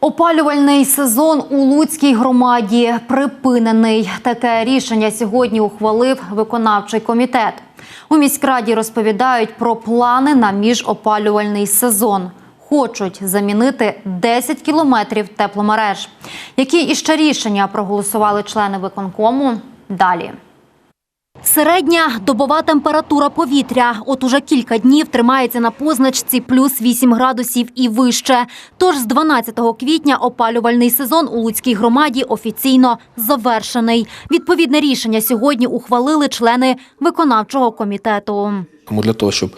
Опалювальний сезон у Луцькій громаді припинений. Таке рішення сьогодні ухвалив виконавчий комітет. У міськраді розповідають про плани на міжопалювальний сезон. Хочуть замінити 10 кілометрів тепломереж. Які іще рішення проголосували члени виконкому? Далі. Середня добова температура повітря от уже кілька днів тримається на позначці плюс 8 градусів і вище. Тож з 12 квітня опалювальний сезон у Луцькій громаді офіційно завершений. Відповідне рішення сьогодні ухвалили члени виконавчого комітету. Тому для того, щоб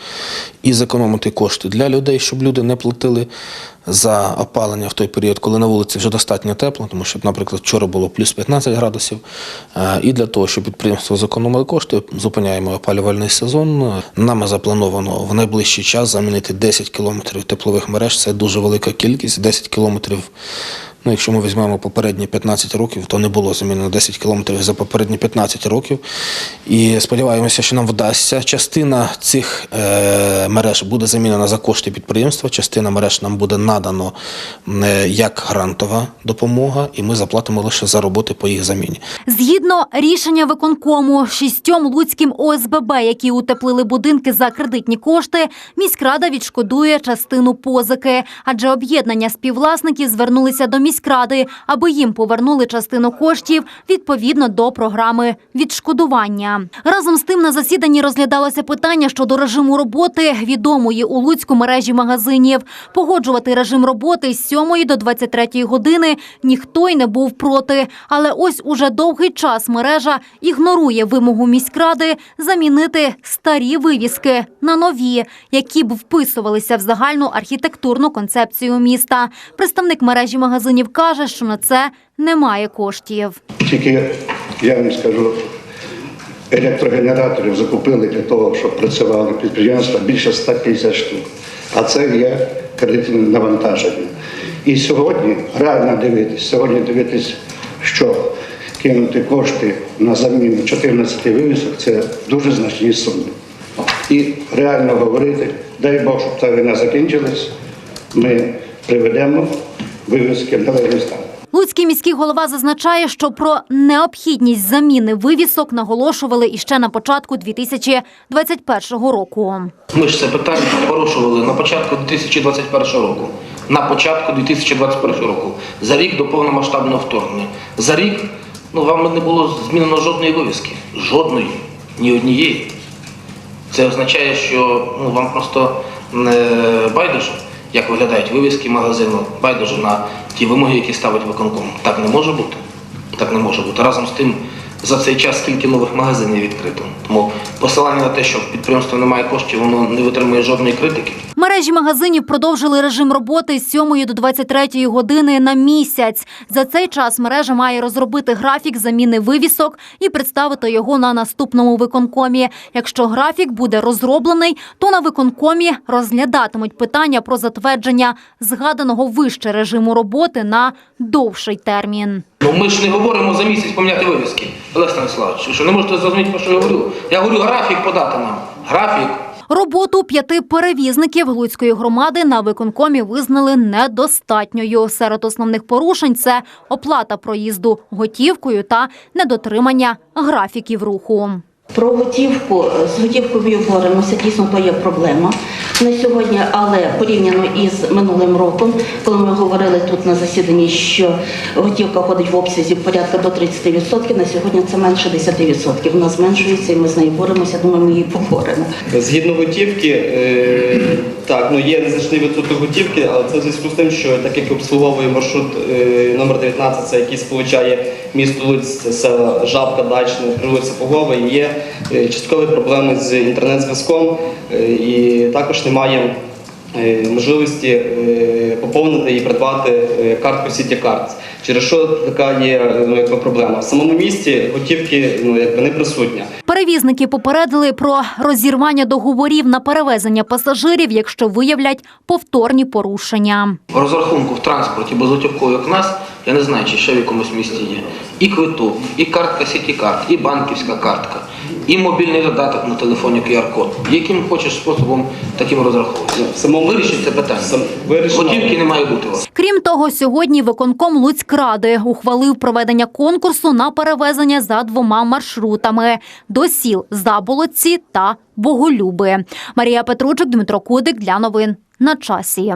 і зекономити кошти для людей, щоб люди не платили за опалення в той період, коли на вулиці вже достатньо тепло, тому що, наприклад, вчора було плюс 15 градусів. Е, І для того, щоб підприємство зекономили кошти, зупиняємо опалювальний сезон. Нами заплановано в найближчий час замінити 10 кілометрів теплових мереж. Це дуже велика кількість. 10 кілометрів. Ну, якщо ми візьмемо попередні 15 років, то не було замінено 10 кілометрів за попередні 15 років. І сподіваємося, що нам вдасться. Частина цих е, мереж буде замінена за кошти підприємства, частина мереж нам буде надано е, як грантова допомога, і ми заплатимо лише за роботи по їх заміні. Згідно рішення виконкому, шістьом луцьким ОСББ, які утеплили будинки за кредитні кошти, міськрада відшкодує частину позики, адже об'єднання співвласників звернулися до міськради, аби їм повернули частину коштів відповідно до програми відшкодування. Разом з тим на засіданні розглядалося питання щодо режиму роботи відомої у Луцьку мережі магазинів. Погоджувати режим роботи з 7 до 23 години ніхто й не був проти. Але ось уже довгий час мережа ігнорує вимогу міськради замінити старі вивіски на нові, які б вписувалися в загальну архітектурну концепцію міста. Представник мережі магазинів каже, що на це немає коштів. Тільки я вам скажу, електрогенераторів закупили для того, щоб працювали підприємства більше 100 тисяч штук. А це є кредитне навантаження. І сьогодні реально дивитись, сьогодні дивитись, що кинути кошти на заміну 14 вивісок це дуже значні суми. І реально говорити, дай Бог, щоб ця війна закінчилась, ми приведемо вивіски належний стан. Луцький міський голова зазначає, що про необхідність заміни вивісок наголошували іще на початку 2021 року. Ми ж це питання порушували на початку 2021 року. На початку 2021 року. За рік до повномасштабного вторгнення. За рік ну, вам не було змінено жодної вивіски. Жодної, ні однієї. Це означає, що ну, вам просто не байдуже, як виглядають вивіски магазину, байдуже на ті вимоги, які ставить виконком. Так не може бути. Так не може бути. Разом з тим, за цей час скільки нових магазинів відкрито. Тому посилання на те, що в підприємства немає коштів, воно не витримує жодної критики. Мережі магазинів продовжили режим роботи з 7 до 23 години на місяць. За цей час мережа має розробити графік заміни вивісок і представити його на наступному виконкомі. Якщо графік буде розроблений, то на виконкомі розглядатимуть питання про затвердження згаданого вище режиму роботи на довший термін. Ну ми ж не говоримо за місяць поміняти вивіски. Олег Станіславович, ви що не можете зрозуміти, про що я говорю? Я говорю графік подати нам. Графік. Роботу п'яти перевізників Луцької громади на виконкомі визнали недостатньою. Серед основних порушень це оплата проїзду готівкою та недотримання графіків руху. Про готівку з готівкою боремося, дійсно то є проблема на сьогодні, але порівняно із минулим роком, коли ми говорили тут на засіданні, що готівка ходить в обсязі порядка до 30%, на сьогодні це менше 10%. Вона зменшується і ми з нею боремося, думаю, ми її поборемо. Згідно готівки, е, так, ну є незначний відсоток готівки, але це в зв'язку з тим, що так як обслуговує маршрут е, номер 19, це який сполучає місто Луць, села Жабка, Дачне, Прилуця, Погова, є е, часткові проблеми з інтернет-зв'язком, е, і також немає можливості е, поповнити і придбати е, картку Сітікарт. Через що така є ну, якби проблема. В самому місті готівки ну, якби не присутня. Перевізники попередили про розірвання договорів на перевезення пасажирів, якщо виявлять повторні порушення. В розрахунку в транспорті безготівковий як в нас, я не знаю, чи ще в якомусь місті є. І квиток, і картка Сітікарт, і банківська картка, і мобільний додаток на телефоні QR-код. Яким хочеш способом, таким розраховуйся. В самому Вирішить це питання. Готівки не має бути у вас. Крім того, сьогодні виконком Луцькради ухвалив проведення конкурсу на перевезення за двома маршрутами до сіл Заболотці та Боголюби. Марія Петручик, Дмитро Кудик для новин на часі.